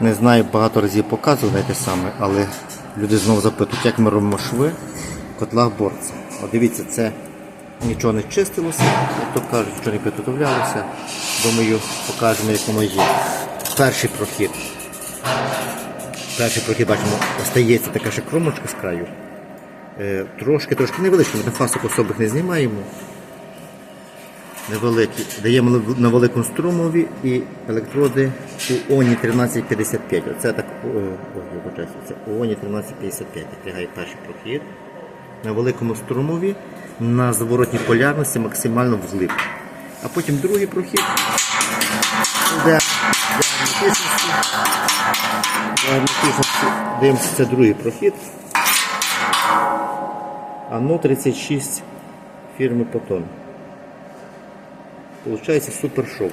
Не знаю, багато разів показував те саме, але люди знову запитують, як ми робимо шви в котлах борця. От дивіться, це нічого не чистилося, як то кажуть, нічого не підготовлялося. Думаю, покажемо, як воно є. Перший прохід. Перший прохід, бачимо, остається така ще кромочка з краю. Е, трошки, трошки невеличко, ми на фасок особих не знімаємо. Невеликі. Даємо на великому струмові і електроди у ОНІ 1355. Оце так, це ОНІ 1355. Лягає перший прохід. На великому струмові на зворотній полярності максимально вглиб. А потім другий прохід. Де. Дивимося, це другий прохід. АНО 36 фірми Потон. Получається супер шов.